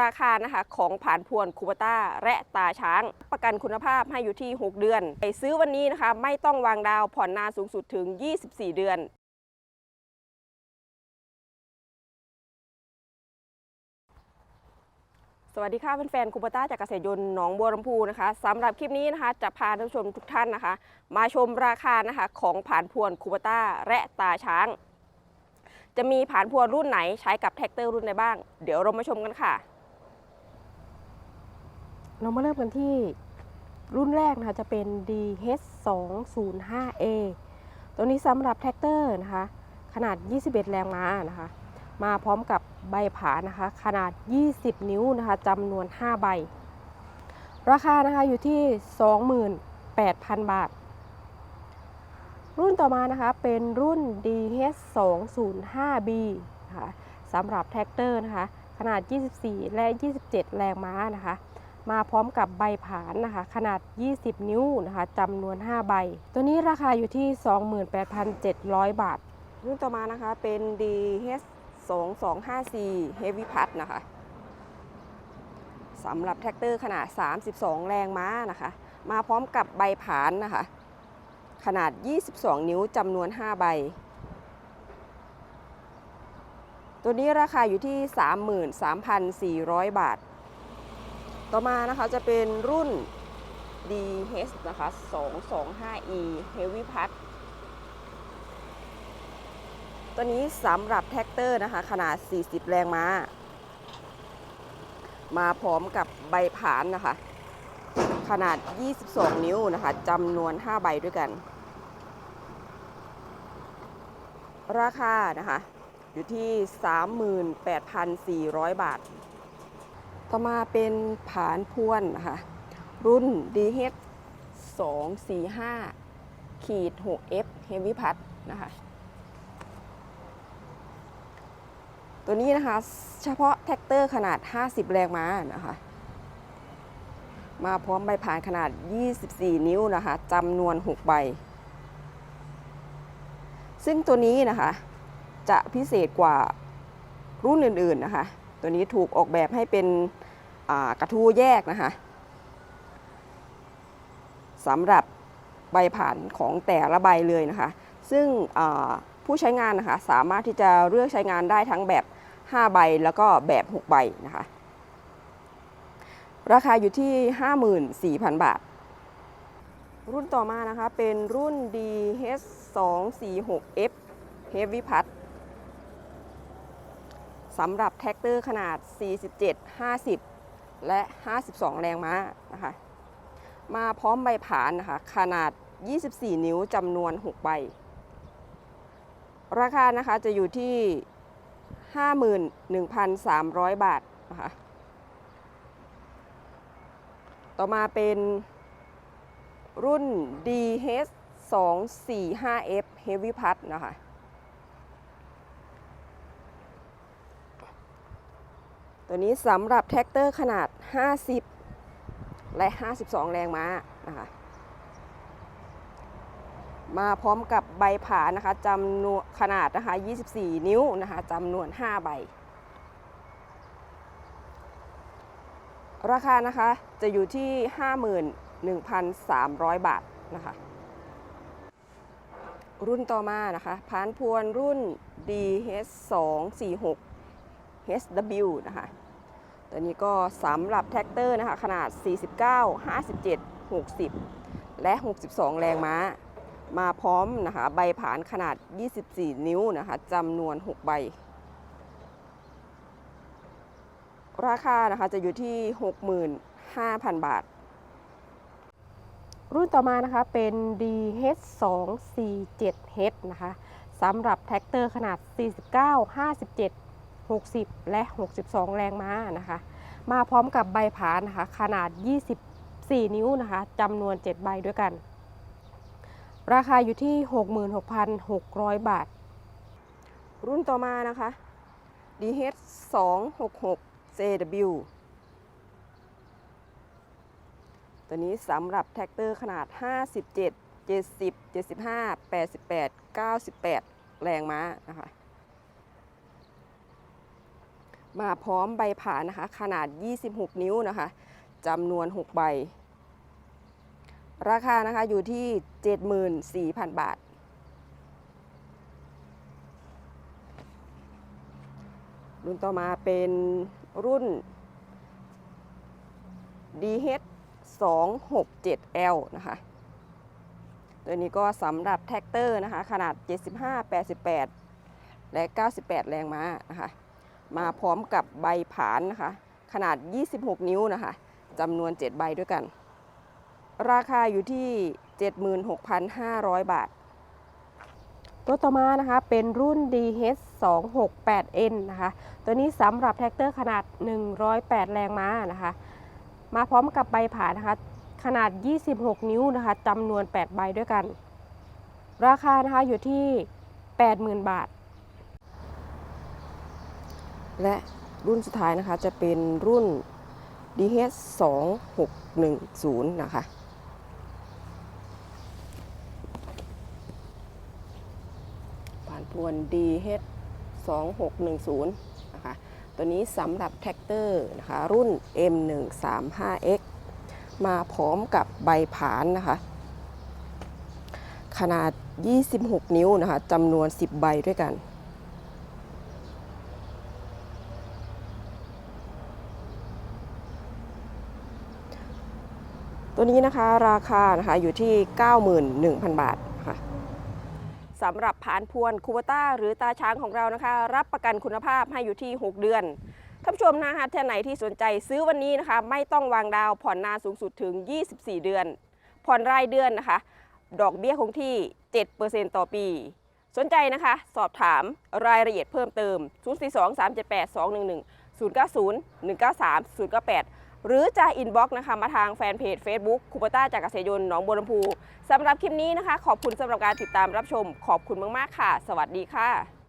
ราคานะคะของผ่านพวนคูปต้าและตาช้าง ประกันคุณภาพให้อยู่ที่ 6 เดือน ไปซื้อวันนี้นะคะ ไม่ต้องวางดาวผ่อนนานสูงสุดถึง 24 เดือนสวัสดีค่ะแฟนๆคูปต้าจากเกษตรยนต์หนองบัวลำพูนะคะสำหรับคลิปนี้นะคะจะพาท่านผู้ชมทุกท่านนะคะ มาชมราคานะคะของผ่านพวนคูปต้าและตาช้าง จะมีผ่านพวนรุ่นไหนใช้กับแท็กเตอร์รุ่นไหนบ้าง เดี๋ยวเรามาชมกันค่ะ เรามาเริ่มกันที่รุ่นแรกนะคะจะเป็น DH205A ตัวนี้สำหรับแท็กเตอร์นะคะ ขนาด 21 แรงม้านะคะ มาพร้อมกับใบผานะคะ ขนาด 20 นิ้วนะคะจำนวน 5 ใบ ราคานะคะอยู่ที่ 28,000 บาท รุ่นต่อมานะคะเป็นรุ่น DH205B นะคะสำหรับแท็กเตอร์นะคะ ขนาด 24 และ 27 แรงม้านะคะ มาพร้อมกับใบผานนะคะ ขนาด 20 นิ้วนะคะจำนวน 5 ใบ ตัวนี้ราคาอยู่ที่ 28,700 บาท รุ่นต่อมานะคะเป็น DH 2 2 5 4 Heavy p a d นะคะสำหรับแท็กเตอร์ขนาด 32 แรงม้านะคะ มาพร้อมกับใบผานนะคะ ขนาด 22 นิ้วจำนวน 5 ใบ ตัวนี้ราคาอยู่ที่ 33,400 บาท ต่อมานะคะจะเป็นรุ่น DH นะคะ 225E Heavy p a d ตัวนี้สำหรับแท็กเตอร์นะคะ ขนาด 40 แรงม้า มาพร้อมกับใบผานนะคะ ขนาด 22 นิ้วนะคะจำนวน 5 ใบด้วยกัน ราคานะคะ อยู่ที่ 38,400 บาท ต่อมาเป็นผานพวนนะคะรุ่น DH 245ขีด 6F Heavy p a d นะคะ ตัวนี้นะคะ เฉพาะแท็กเตอร์ขนาด 50 แรงม้านะคะ มาพร้อมใบผ่านขนาด 24 นิ้วนะคะจำนวน 6 ใบ ซึ่งตัวนี้นะคะ จะพิเศษกว่ารุ่นอื่นๆนะคะ ตัวนี้ถูกออกแบบให้เป็นกระทู้แยกนะคะสำหรับใบผ่านของแต่ละใบเลยนะคะ ซึ่งผู้ใช้งานนะคะสามารถที่จะเลือกใช้งานได้ทั้งแบบ 5 ใบแล้วก็แบบ 6 ใบนะคะ ราคาอยู่ที่ 54,000 บาท รุ่นต่อมานะคะเป็นรุ่น DH246F Heavy p a d สำหรับแท็กเตอร์ขนาด 47 50 และ 52 แรงม้านะคะ มาพร้อมใบผานนะคะ ขนาด 24 นิ้วจำนวน 6 ใบ ราคานะคะจะอยู่ที่ 51,300 บาทนะคะ ต่อมาเป็นรุ่น DH 2 4 5 F Heavy p a d นะคะ ตัวนี้สำหรับแท็กเตอร์ขนาด 50 และ 52 แรงม้านะคะมาพร้อมกับใบผานะคะจำนวนขนาดนะคะ 24 นิ้วนะคะจำนวน 5 ใบ ราคานะคะจะอยู่ที่ 51,300 บาทนะคะรุ่นต่อมานะคะพานพวนรุ่น DH246 HW นะคะ ตัวนี้ก็สำหรับแท็กเตอร์นะคะขนาด 49 57 60 และ 62 แรงม้า มาพร้อมนะคะใบผานขนาด 24 นิ้วนะคะจำนวน 6 ใบ ราคานะคะจะอยู่ที่ 65,000 บาท รุ่นต่อมานะคะเป็น DH247H นะคะสำหรับแท็กเตอร์ขนาด 49 57 60 และ 62 แรงม้านะคะ มาพร้อมกับใบผานะคะ ขนาด 24 นิ้วนะคะจำนวน 7 ใบด้วยกัน ราคาอยู่ที่ 66,600 บาท รุ่นต่อมานะคะ DH 266 JW ตัวนี้สำหรับแท็กเตอร์ขนาด 57 70 75 88 98 แรงม้านะคะ มาพร้อมใบผ่านนะคะ ขนาด 26 นิ้วนะคะจำนวน 6 ใบ ราคานะคะอยู่ที่ 74,000 บาท รุ่นต่อมาเป็นรุ่น DH 267L นะคะ ตัวนี้ก็สำหรับแท็กเตอร์นะคะ ขนาด 75 88 และ 98 แรงม้านะคะ มาพร้อมกับใบผานนะคะ ขนาด 26 นิ้วนะคะจำนวน 7 ใบด้วยกัน ราคาอยู่ที่ 76,500 บาท ตัวต่อมานะคะเป็นรุ่น DH 2 6 8 N นะคะ ตัวนี้สำหรับแท็กเตอร์ขนาด 108 แรงม้านะคะ มาพร้อมกับใบผานนะคะ ขนาด 26 นิ้วนะคะจำนวน 8 ใบด้วยกัน ราคานะคะอยู่ที่ 80,000 บาท และรุ่นสุดท้ายนะคะจะเป็นรุ่น DH 2610 นะคะ ผ่านพวน DH 2610 นะคะ ตัวนี้สำหรับแท็กเตอร์นะคะ รุ่น M135X มาพร้อมกับใบผานนะคะ ขนาด 26 นิ้วนะคะจำนวน 10 ใบด้วยกัน ตัวนี้นะคะราคานะคะอยู่ที่ 91,000 บาทค่ะสำหรับผานพวนคูเบต้าหรือตาช้างของเรานะคะ รับประกันคุณภาพให้อยู่ที่ 6 เดือนท่านผู้ชมนะคะท่านไหนที่สนใจซื้อวันนี้นะคะ ไม่ต้องวางดาวผ่อนนานสูงสุดถึง 24 เดือน ผ่อนรายเดือนนะคะ ดอกเบี้ยคงที่ 7%ต่อปี สนใจนะคะ สอบถามรายละเอียดเพิ่มเติม 042 378 211 090 193 098 หรือจะอินบ็อกซ์นะคะมาทางแฟนเพจ Facebook คูปต้าจากเกษตรยนต์หนองบัวลำพูสำหรับคลิปนี้นะคะ ขอบคุณสำหรับการติดตามรับชม ขอบคุณมาก ๆ ค่ะ สวัสดีค่ะ